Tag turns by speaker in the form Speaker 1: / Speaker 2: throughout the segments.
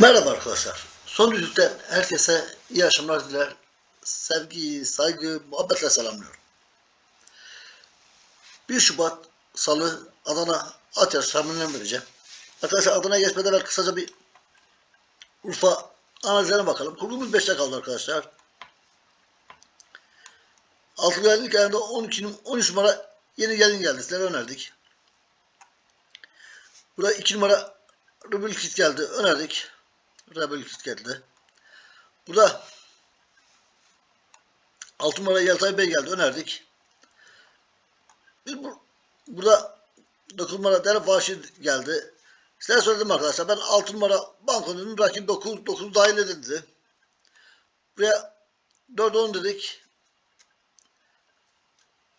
Speaker 1: Merhaba arkadaşlar. Son düzlükten herkese iyi akşamlar diler. Sevgi, saygı, muhabbetle selamlıyorum. 1 Şubat Salı Adana at yarışı vereceğim. Arkadaşlar Adana'ya geçmeden evvel kısaca bir Urfa analizlerine bakalım. Kurgumuz 5'te kaldı arkadaşlar. Altı geldik ayında 12, 13 numara yeni gelin geldi. Sizlere önerdik. Burada 2 numara Rubel Kit geldi. Önerdik. Rebel Kit geldi. Burada 6 numara Yaltay Bey geldi. Önerdik. Biz bu, burada 9 numara Dere Vahşi geldi. Size söyledim arkadaşlar. Ben 6 numara bankonun rakip 9, 9 dahil edildi. Buraya 4 10 dedik.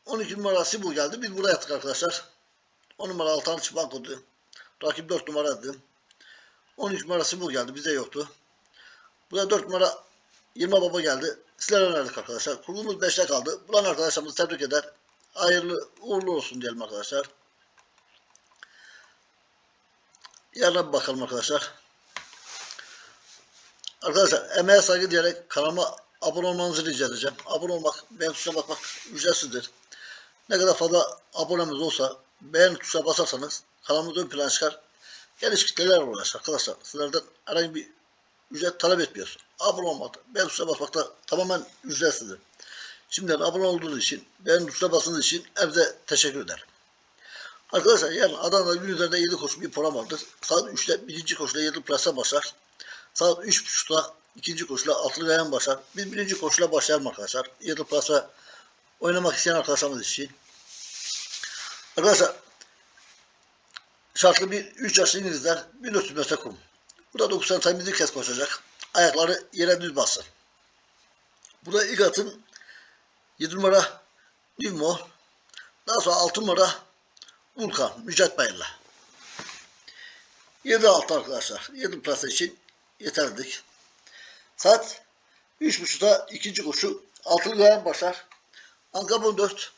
Speaker 1: 12 numara Sibu geldi. Biz burada yattık arkadaşlar. 10 numara Altanış bankodu. Rakip 4 numara dedim. 13 numarası bu geldi. Bize yoktu. Burada 4 numara 20 baba geldi. Sizlere önerdik arkadaşlar. Kurgumuz 5'te kaldı. Bulan arkadaşlarımızı tebrik eder. Hayırlı uğurlu olsun diyelim arkadaşlar. Yarına bakalım arkadaşlar. Arkadaşlar emeğe saygı diyerek kanalıma abone olmanızı rica edeceğim. Abone olmak, beğen tuşuna bakmak ücretsizdir. Ne kadar fazla abonemiz olsa beğen tuşuna basarsanız kanalımız ön plana çıkar. Geniş kitleler uğraş arkadaşlar. Sizlerden herhangi bir ücret talep etmiyoruz. Abone olmak, beğen tuşuna basmak da tamamen ücretsizdir. Şimdiden abone olduğunuz için, beğen tuşuna basınız için hepinize teşekkür ederim. Arkadaşlar yarın Adana'da gün üzerinde 7 koşu bir program vardır. Saat 3'te birinci koşuyla 7 plasa başlar. Saat 3.30'da ikinci koşuyla altılı gayan başlar. Biz birinci koşuyla başlayalım arkadaşlar. 7 plasa oynamak isteyen arkadaşlarımız için. Arkadaşlar şartlı bir 3 yaşlı İngilizler 1400 metre kum. Burada 90 tane bir kez koşacak. Ayakları yere düz bassın. Burada ilk atım 7 numara Nivmo. Daha sonra 6 numara Vulkan Mücahit Bayır'la. 7 altı arkadaşlar. 7 plasa için yeterlidik. Saat 3.30'da ikinci koşu. Altılı gayan başlar. Ankara 4.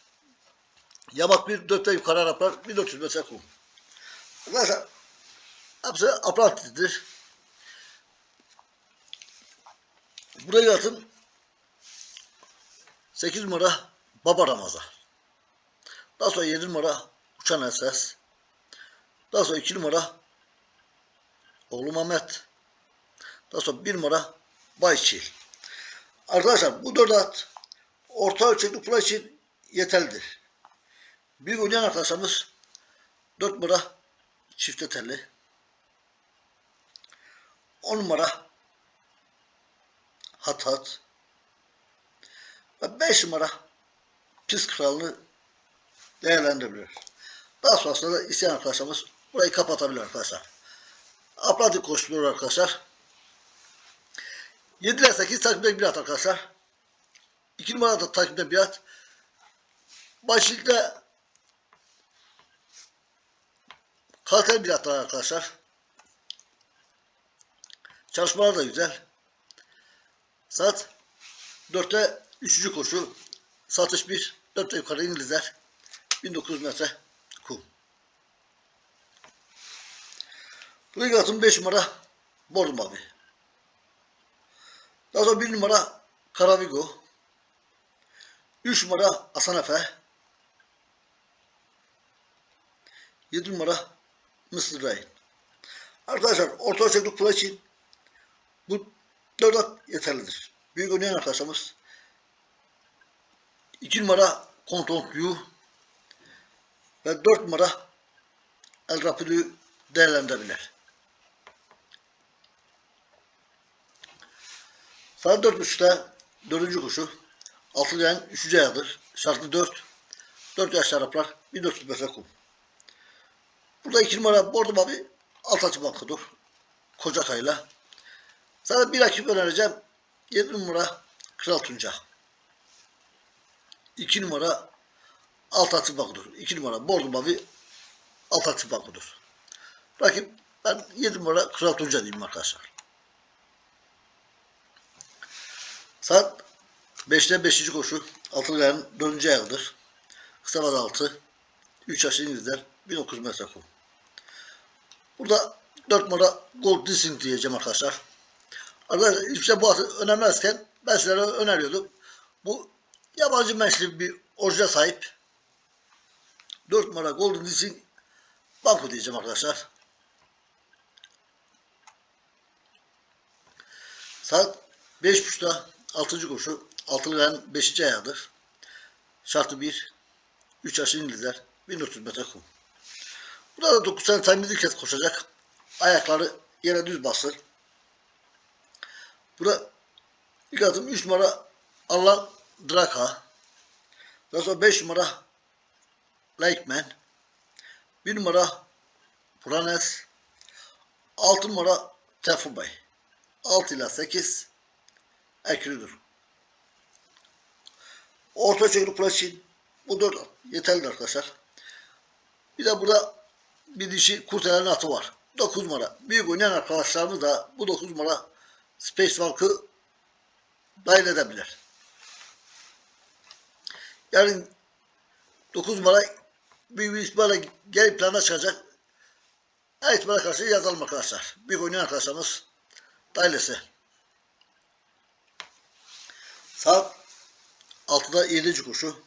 Speaker 1: Yamak 1, 4'te yukarı Araplar 1400 metre kum. Arkadaşlar hepsi aprantidir. Buraya atın 8 numara Baba Ramazan. Daha sonra 7 numara Uçan Esas. Daha sonra 2 numara Oğlu Mehmet. Daha sonra 1 numara Bayçil. Arkadaşlar bu dört at orta ölçekli pula için yeterlidir. Bir oynayan arkadaşlarımız 4 numara çifte telli. 10 numara hat hat. Ve 5 numara pis kralını değerlendirebilir. Daha sonrasında da isteyen arkadaşlarımız burayı kapatabilir arkadaşlar. Apladik koşturuyor arkadaşlar. 7 ile 8 takipte bir at arkadaşlar. 2 numarada takipte bir at. Başlıkta Kalkan bir atlar arkadaşlar. Çalışmalar da güzel. Saat 4'te 3. koşu. Satış 1. 4'te yukarı İngilizler. 1900 metre kum. Buraya atım 5 numara Bordo Mavi. Daha sonra 1 numara Karavigo. 3 numara Hasan Efe. 7 numara Mısır Rain. Arkadaşlar orta ölçekli kula için bu 4 at yeterlidir. Büyük oynayan arkadaşlarımız 2 numara Kontontluyu ve 4 numara El Rapido'yu değerlendirebilir. Saat 4.30'da 4. koşu. Altılı yan 3. ayağıdır. Şartlı 4. 4 yaşlı Araplar 1400 metre kum. Burada 2 numara Bordo Mavi alt açı bankodur. Kocakay'la. Sana bir rakip önereceğim. 7 numara Kral Tunca. 2 numara alt açı bankodur. 2 numara Bordo Mavi alt açı bankodur. Rakip ben 7 numara Kral Tunca diyeyim arkadaşlar. Saat 5'te 5. koşu. Altılı gayanın 4. ayağıdır. Kısa vada altı. 3 yaşlı İngilizler 1900 metre kum. Burada 4 numara Gold Dissing diyeceğim arkadaşlar. Arkadaşlar işte bu atı önermezken ben sizlere öneriyordum. Bu yabancı menşeli bir orijine sahip. 4 numara Golden Dissing Banko diyeceğim arkadaşlar. Saat 5.30'da 6. koşu. Altılı gayen 5. ayağıdır. Şartı 1. 3 yaşı İngilizler. 1400 metre kum. Burada da 9 tane time kez koşacak. Ayakları yere düz basır. Burada ilk adım 3 numara Allan Draka. Daha sonra 5 numara Lakeman. 1 numara Pranes. 6 numara Tefubay. 6 ile 8 eklidir. Orta çekili plaçin. Bu 4 yeterli arkadaşlar. Bir de burada bir dişi kurtaran atı var. 9 numara. Büyük oynayan arkadaşlarımız da bu 9 numara Space Walk'ı dahil edebilir. Yarın 9 numara büyük bir ihtimalle geri plana çıkacak. Her ihtimale karşı yazalım arkadaşlar. Büyük oynayan arkadaşlarımız dahilesi. Saat 6'da 7. koşu.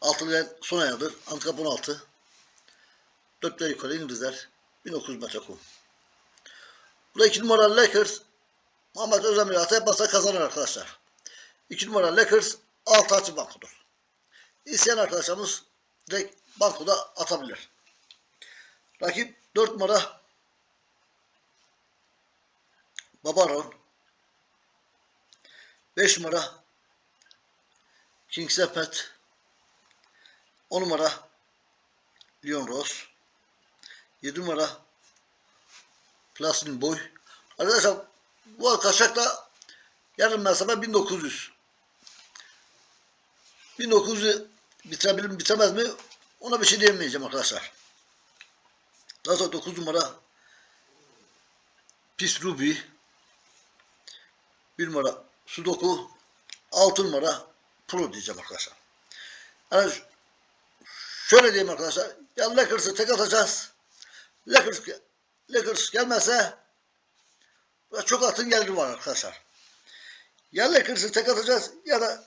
Speaker 1: Altılı son ayağıdır. Handikap 16. 4 yukarı İngilizler. 1900 metre kum. Burada 2 numara Lakers. Muhammed Özdemir ataya basa kazanır arkadaşlar. 2 numara Lakers altı açı bankodur. İsteyen arkadaşlarımız direkt bankoda atabilir. Rakip 4 numara Babaron 5 numara King Sepet 10 numara Leon Ross 7 numara. Plastin Boy. Arkadaşlar bu arkadaşlar yarım mesafe 1900 1900'ü bitirebilir mi bitiremez mi? Ona bir şey diyemeyeceğim arkadaşlar. Daha sonra 9 numara. Pis Ruby. 1 numara. Sudoku. 6 numara. Pro diyeceğim arkadaşlar. Yani şöyle diyeyim arkadaşlar. Ya Lakers'ı tek atacağız. Lakers, Lakers gelmezse çok atın geliri var arkadaşlar. Ya Lakers'ı tek atacağız ya da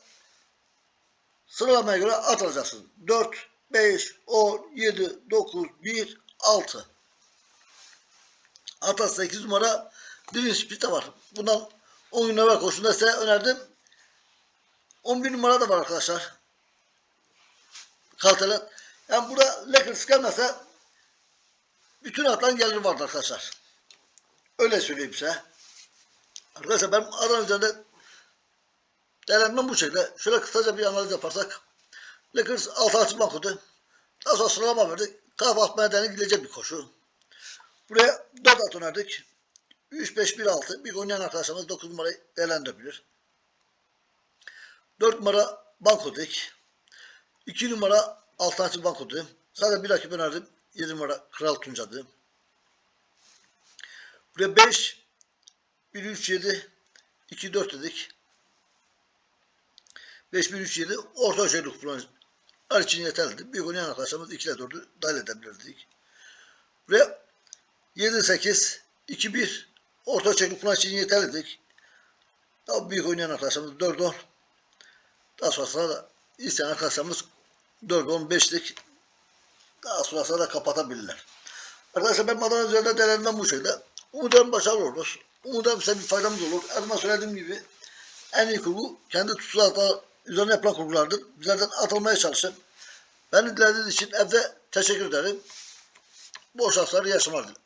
Speaker 1: sıralamaya göre at alacaksınız. 4, 5, 10, 7, 9, 1, 6. Hatta 8 numara Divin de var. Bundan 10 gün evvel koşunda size önerdim. 11 numara da var arkadaşlar. Kaltelen. Yani burada Lakers gelmese bütün atların geliri vardı arkadaşlar. Öyle söyleyeyim size. Arkadaşlar ben aran üzerinde değerlendirmem bu şekilde. Şöyle kısaca bir analiz yaparsak. Lakers 6 açı bankodu. Daha sonra sıralama verdik. Kafa atmaya deney gidecek bir koşu. Buraya 4 at önerdik. 3, 5, 1, 6. Bir oynayan arkadaşlarımız 9 numarayı değerlendirebilir. 4 numara banko dik. 2 numara alternatif banko dedim. Zaten bir rakip önerdim. 7 numara Kral Tunca dedim. Buraya 5, 1, 3, 7, 2, 4 dedik. 5, 1, 3, 7 orta ölçekli kullanıcılar için yeterlidir. Bir oynayan arkadaşlarımız 2 ile 4'ü dahil edebilirdik. Ve 7, 8, 2, 1 orta ölçekli kullanıcı için yeterlidir. Daha büyük oynayan arkadaşlarımız 4, 10. Daha sonrasında da isteyen arkadaşlarımız 4, 10, 5'lik daha sonrasında da kapatabilirler. Arkadaşlar ben Adana üzerinde değerlendirmem bu şekilde. Umuyorum başarılı oluruz. Umuyorum size bir faydamız olur. Her söylediğim gibi en iyi kurgu kendi tutsuzluklar üzerine yapılan kurgulardır. Bizlerden atılmaya çalışın. Beni dinlediğiniz için evde teşekkür ederim. Bol şanslar, iyi yaşamalar dilerim.